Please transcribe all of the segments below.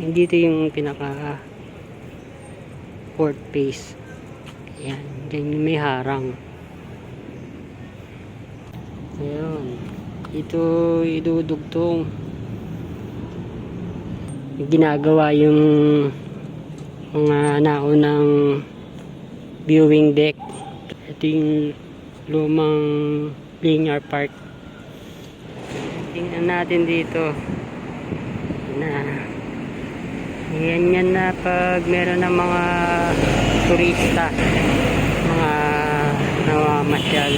Dito yung pinaka face. Ayan. Diyan yung may harang. Ayun. Ito idudugtong. Ginagawa yung mga naunang viewing deck. Ito yung lumang linear park. Tingnan natin dito na yan yan na pag meron ng mga turista mga nawamasyal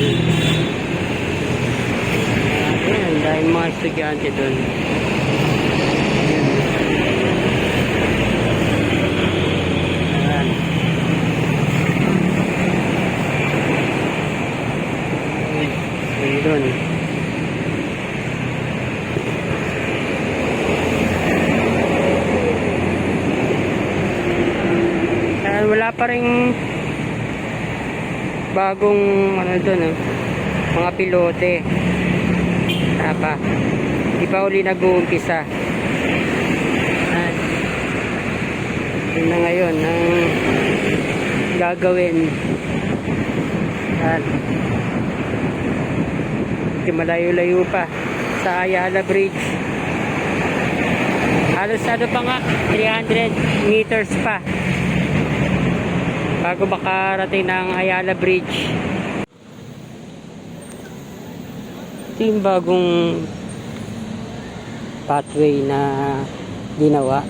Ayan, dahil mga estudyante doon. Ayan. Ayan doon. Ayan, wala pa rin bagong ano doon eh, mga pilote. Wala pa. Di pa uli nag-uumpisa. Yun na ngayon ang gagawin. Hindi malayo-layo pa sa Ayala Bridge. Halos ano pa nga, 300 meters pa bago makarating ng Ayala Bridge. Ito yung bagong pathway na ginawa.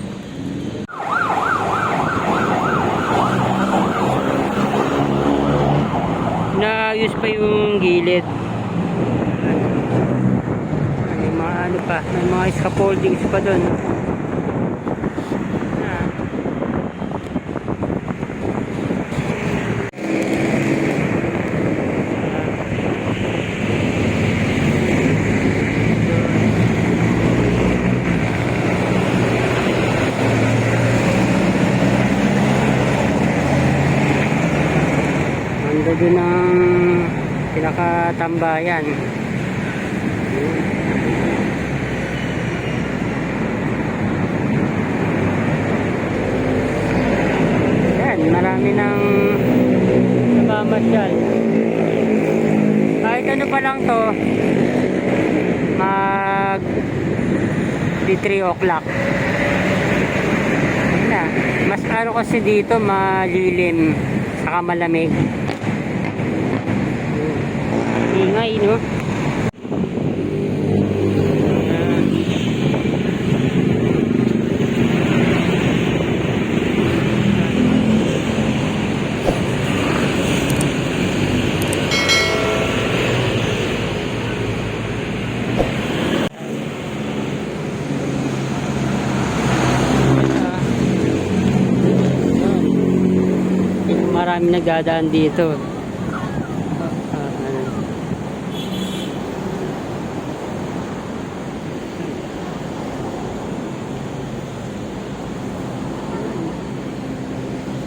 Naayos pa yung gilid. May mga ano pa, may mga scaffoldings pa doon. Din ang pinakatambayan. Yan, marami ng nabamasyal. Kahit ano pa lang to, mag di 3 o'clock. Mas ano kasi dito, malilim, saka malamig. Ingay, no? Marami nagdadaan dito.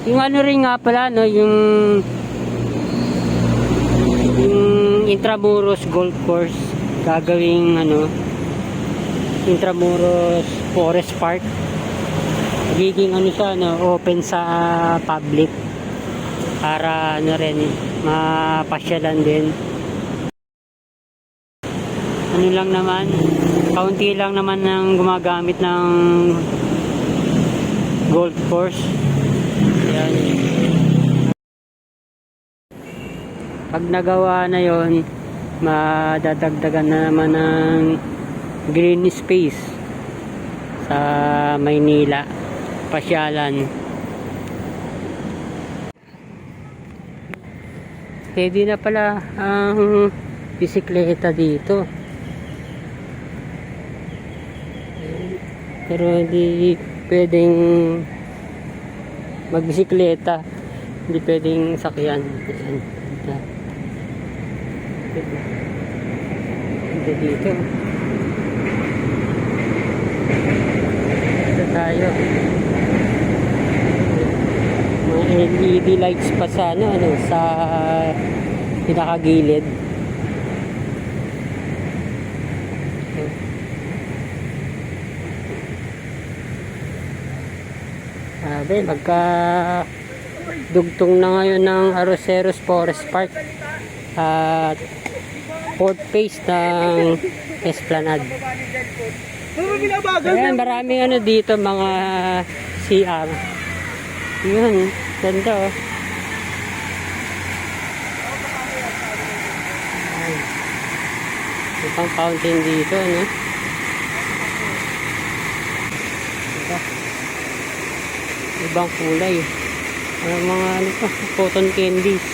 Yung ano rin nga pala, no, yung yung Intramuros Golf Course gagawing ano Intramuros Forest Park. Magiging ano siya no, open sa public para ano rin mapasyalan din. Ano lang naman kaunti lang naman ng gumagamit ng golf course pag nagawa na yon madadagdagan na naman ng green space sa Maynila pasyalan. Pwede na pala ang bisikleta dito. Pero hindi pwedeng magbisikleta. Hindi pwedeng sakyan. Ayan. Dito. Ito tayo. Mga LED lights pa sa ano, ano sa pinakagilid Sabi, magka dugtong na ngayon ng Aroseros Forest Park at fourth phase ng Esplanade. Ano? Ayan, maraming ano dito, mga CR. Yun, ganda oh. Ayan. May pang fountain dito, no? Ibang kulay. Ano mga ano pa, cotton candies.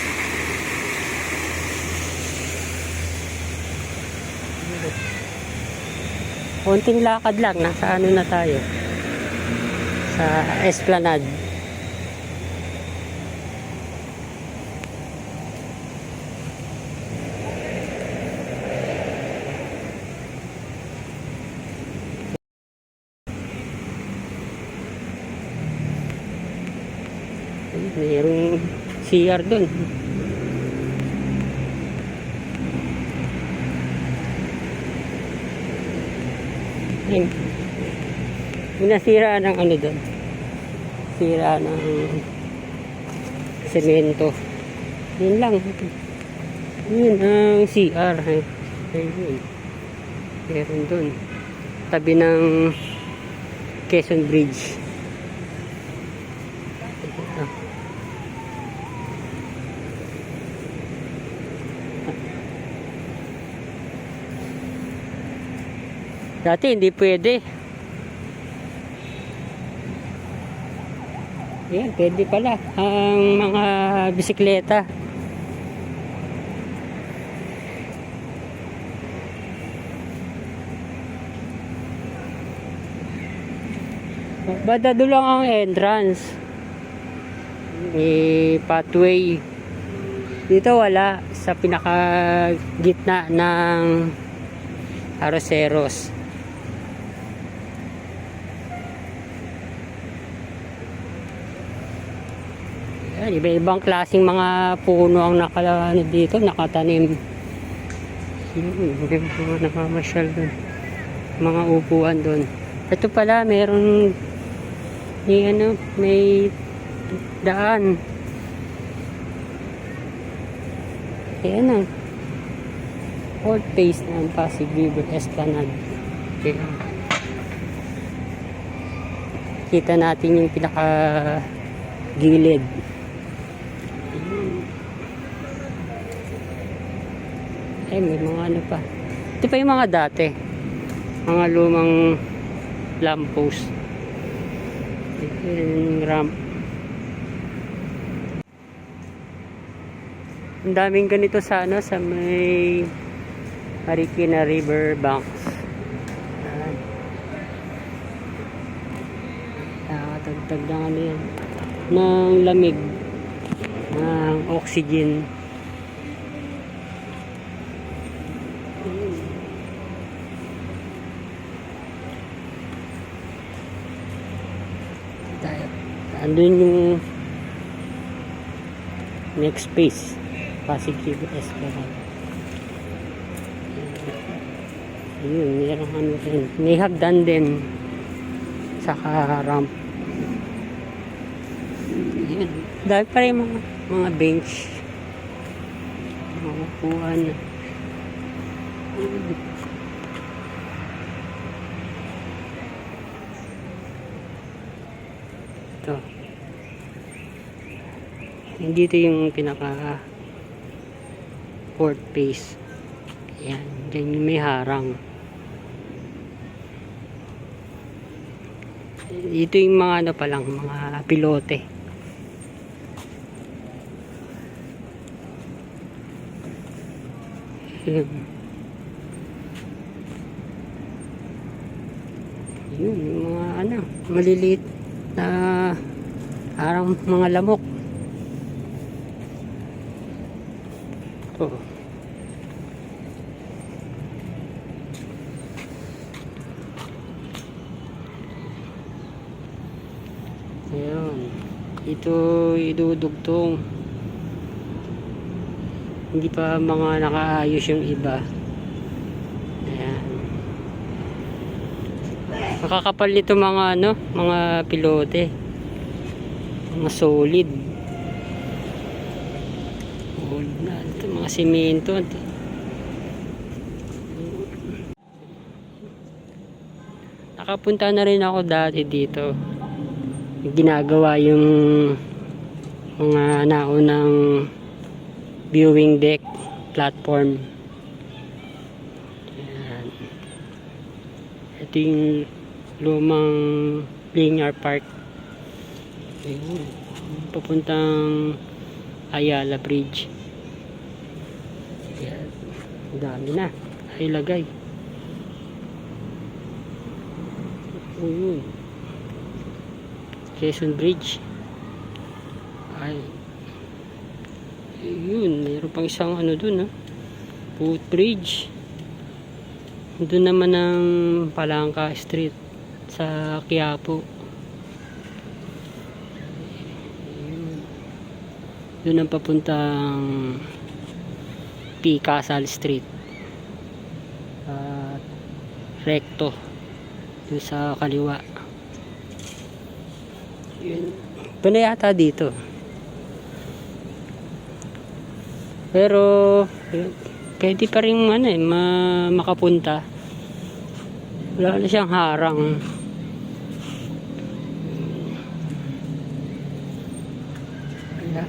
Konting lakad lang, nasa ano na tayo. Sa Esplanade. Mayroong CR dun. Ayun. Yung nasira ng ano doon. Sira ng semento. Yun lang. Yun ang CR. Ayun. Meron doon. Tabi ng Quezon Bridge. Dati hindi pwede. Ayan, pwede pala. Ang mga bisikleta. Bada doon lang ang entrance. May pathway. Dito wala. Sa pinaka gitna ng Aroseros. Ayan, iba-ibang klaseng mga puno ang naka, ano dito, nakatanim. Yun, may mga namamasyal doon. Mga upuan doon. Ito pala, meron may ano, may daan. Ayan ang old face ng Pasig River Esplanade. Ayan. Kita natin yung pinaka gilid. Ay, may mga ano pa. Ito pa yung mga dati. Mga lumang lamppost. Ito yung ramp. Ang daming ganito sa ano, sa may Marikina River Banks. Nakakatagtag ng ano yan. Ng lamig. Ng oxygen. tayo. Andun yung next phase. Pasig River Esplanade. Ayun, mayroong ano rin. May hagdan din. Saka ramp. Ayun. Dahil pa rin mga, mga bench. Mga upuan. Ayun. Hindi ito yung pinaka port face. Yan. Diyan yung may harang. Ito yung mga ano pa lang, mga pilote. Yun. Yun, yung mga ano, maliliit na parang mga lamok. Ito. Ayan. Ito idudugtong. Hindi pa mga nakaayos yung iba. Ayan. Makakapal nito mga ano, mga pilote. Mga solid. Old na. Simento. Nakapunta na rin ako dati dito. Ginagawa yung mga naunang viewing deck platform. Ayan. Ito yung lumang linear park. Ayun. Papuntang Ayala Bridge. Dami na. Ay lagay. Ayun. Quezon Bridge. Ay. Ayun, mayroon pang isang ano dun ha. Footbridge. Doon naman ang Palangka Street sa Quiapo. Doon ang papuntang P. Casal Street. At recto. Doon sa kaliwa. Yun. Ito yata dito. Pero yun, pwede pa rin ano eh, ma makapunta. Wala na siyang harang. Wala.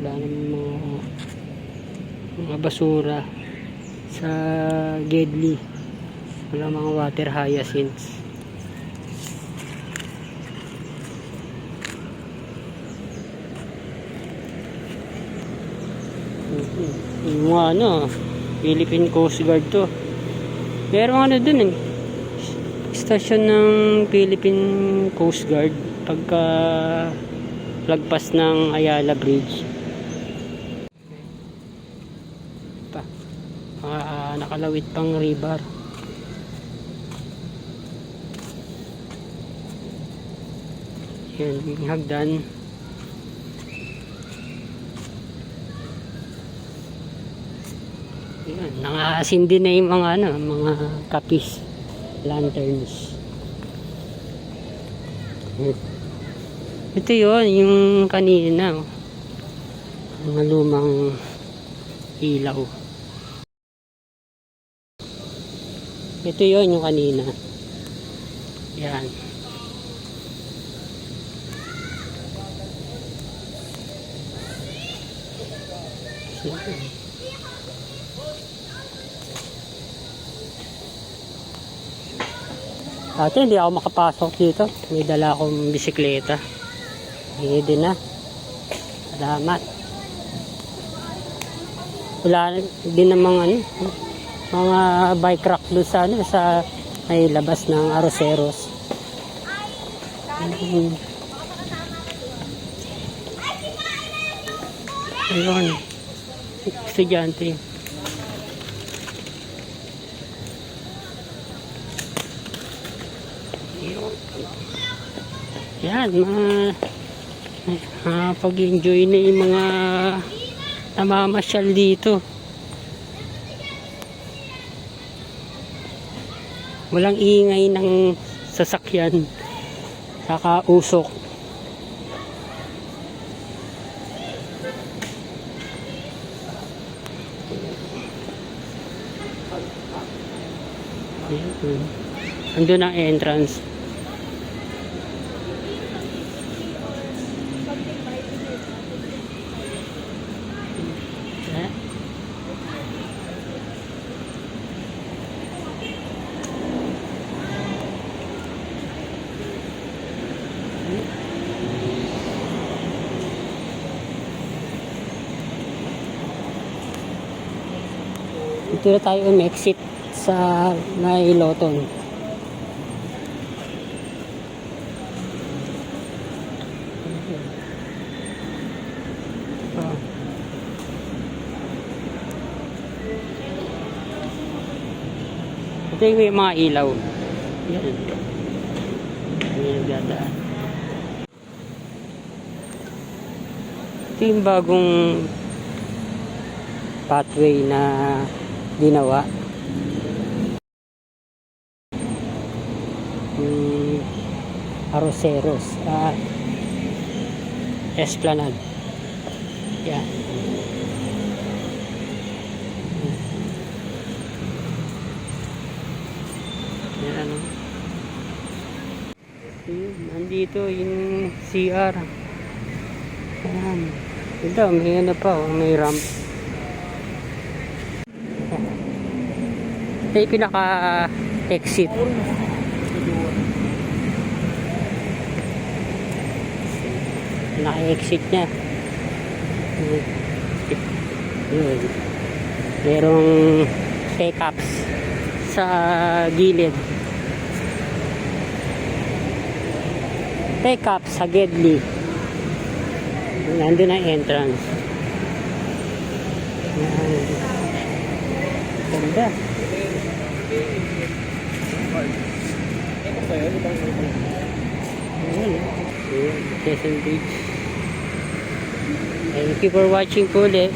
Wala naman mga, mga basura sa Gedli. Wala mga water hyacinths. Mhm. Yung mga ano, Philippine Coast Guard to. Pero ano dun eh, stasyon ng Philippine Coast Guard pagka lagpas ng Ayala Bridge. Pa, nakalawit pang river. Yan, yung hagdan. Yan, nangaasindi na yung mga ano, mga kapis, lanterns. Ito yon yung kanina. oh. Mga lumang ilaw. Ito yon yung kanina. Yan. Dati hindi ako makapasok dito. May dala akong bisikleta. Hindi din na. Salamat. Wala din namang ano, mga bike rack doon sa ano, sa may labas ng Aroseros. Mhm. Ayun. Estudyante. Yan, mga uh, pag-enjoy na yung mga namamasyal dito. Walang ingay ng sasakyan. Saka usok. Andun ang entrance. Dito na tayo um-exit sa Nailoton. Oh. Ito yung may mga ilaw. Yan. Yan yung dadaan. Ito yung bagong pathway na ginawa. Yung Arroceros. Uh, Esplanade. Yan. Yan ano. Yun, nandito yung CR. Ayan. Ito, may ano pa, oh, may ramp. Ito yung pinaka-exit. Pinaka-exit niya. Yun. Merong take-ups sa gilid. Take-up sa Gedli. Nandun ang entrance. Yan. Ganda. Ayan. Ayan. Quezon Beach. Thank you for watching po ulit.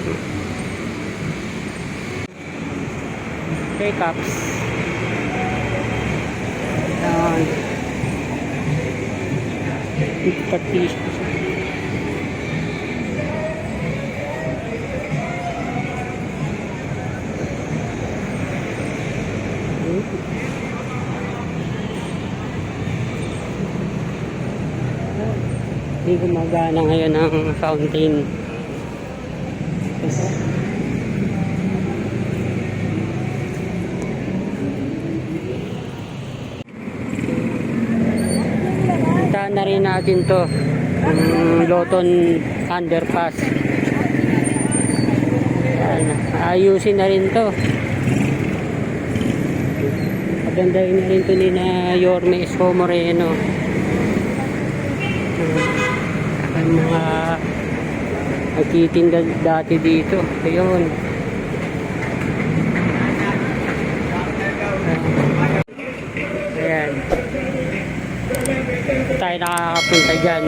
Take-ups. Ayan. Pati Hindi gumagana ngayon ang fountain. Puntahan na rin natin to. Ang Loton Underpass. Ayusin na rin to. Pagandahin na rin to ni na Yorme Esco Moreno. Ang mga nagtitinda dati dito. Ayun. Ayan. Tayo nakakapunta dyan.